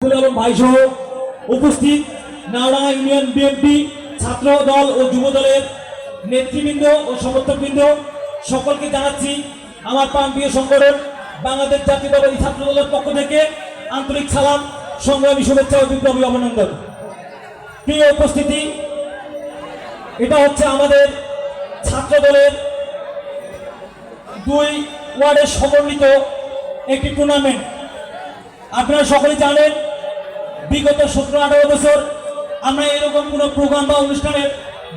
আলম ভাইসহ উপস্থিত Naodanga union BNP ছাত্র দল ও যুব দলের নেতৃবৃন্দ ও সমর্থকবৃন্দ, সকলকে জানাচ্ছি আমার প্রান্তীয় সংগঠন বাংলাদেশ জাতীয়তাবাদী ছাত্র দলের পক্ষ থেকে আন্তরিক সালাম, সংগ্রামী শুভেচ্ছা ও বিপ্লবী অভিনন্দন। প্রিয় উপস্থিতি, এটা হচ্ছে আমাদের ছাত্র দলের দুই ওয়ার্ডের সমন্বিত একটি টুর্নামেন্ট আপনারা সকলে জানেন বিগত সতেরো আঠারো বছর আমরা এরকম কোনো প্রোগ্রাম বা অনুষ্ঠানের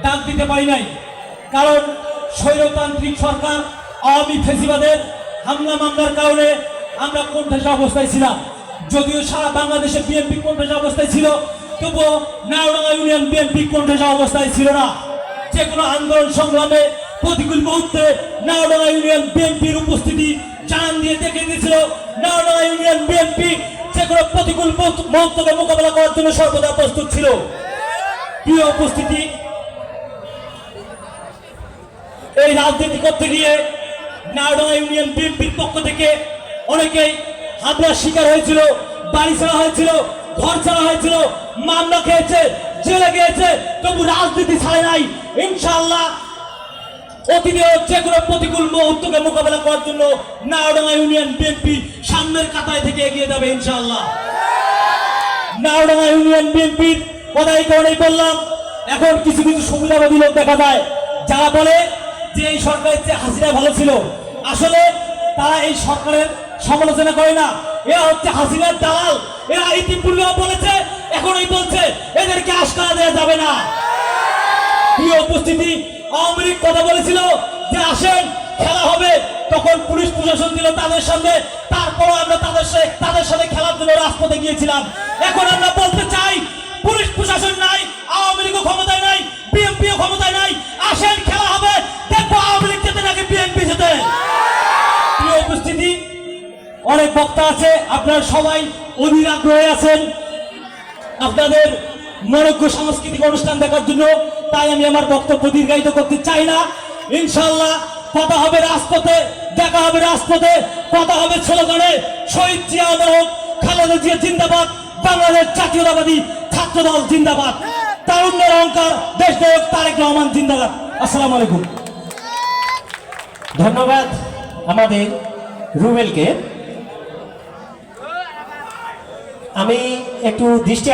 ডাক দিতে পারি নাই। কারণ স্বৈরতান্ত্রিক সরকার, আওয়ামী ফেসিবাদের হামলা মামলার কারণে আমরা কোণঠাসা অবস্থায় ছিলাম। যদিও সারা বাংলাদেশে বিএনপি কোণঠাসা অবস্থায় ছিল, তবুও নাওডাঙ্গা ইউনিয়ন বিএনপি কোণঠাসা অবস্থায় ছিল না। যে কোনো আন্দোলন সংগ্রামে প্রতিকূল মুহূর্তে নাওডাঙ্গা ইউনিয়ন বিএনপির উপস্থিতি জানান দিয়ে দেখে দিয়েছিল নাওডাঙ্গা ইউনিয়ন বিএনপি কোনো প্রতিকূল মুহূর্ত- মুহূর্তকে মোকাবেলা করার জন্য সর্বদা প্রস্তুত ছিল। প্রিয় উপস্থিতি, এই রাজনীতি করতে গিয়ে নাওডাঙ্গা ইউনিয়ন বিএনপির পক্ষ থেকে অনেকেই হামলার শিকার হয়েছিল, বাড়ি ছাড়া হয়েছিল, ঘর ছাড়া হয়েছিল, মামলা খেয়েছে, জেলে গিয়েছে, তবু রাজনীতি ছাড়ে নাই। ইনশাআল্লাহ প্রতিকূল মুহূর্তকে মোকাবেলা করার জন্য নাওডাঙ্গা ইউনিয়ন সামনের কাতায় থেকে এগিয়ে যাবে ইনশাআল্লাহ। নাওডাঙ্গা ইউনিয়ন বিএনপির কথা এই কারণেই বললাম, এখন কিছু কিছু সুবিধাবাদী লোক দেখা যারা বলে যে এই সরকারের চেয়ে হাসিনা ভালো ছিল। আসলে তারা এই সরকারের সমালোচনা করে না, এরা হচ্ছে হাসিনার দালাল, এরা ইতিপূর্বেও বলেছে, এখনই বলছে, এদেরকে আশকারা দেওয়া যাবে না। প্রিয় উপস্থিতি আওয়ামী লীগ কথা বলেছিল যে আসেন, খেলা হবে। তখন পুলিশ প্রশাসন ছিল তাদের সামনে। তারপরও আমরা তাদের সাথে তাদের সাথে খেলার জন্য রাজপথে গিয়েছিলাম। এখন আমরা বলতে চাই, পুলিশ প্রশাসন নাই, আওয়ামী লীগও ক্ষমতায় নাই, বিএনপিও ক্ষমতায় নাই। আসেন, খেলা হবে। দেখব আওয়ামী লীগ যেতে নাকি বিএনপি যেতে প্রিয় উপস্থিতি, অনেক বক্তা আছে। আপনারা সবাই অধীর আগ্রহে আছেন। আপনাদের মনজ্ঞ সাংস্কৃতিক অনুষ্ঠান দেখার জন্য, তাই আমি আমার বক্তব্য দীর্ঘায়িত করতে চাই না। ইনশাল্লাহ কথা হবে রাজপথে, দেখা হবে রাজপথে, কথা হবে স্লোগানে, শহীদ জিয়া হোক খালেদা জিয়া জিন্দাবাদ, বাংলাদেশ জাতীয়তাবাদী ছাত্র দল জিন্দাবাদ। তারুণ্যের অহংকার দেশ নায়ক তারেক রহমান জিন্দাবাদ। আসসালামু আলাইকুম। ধন্যবাদ আমাদের রুবেলকে। আমি একটু দৃষ্টি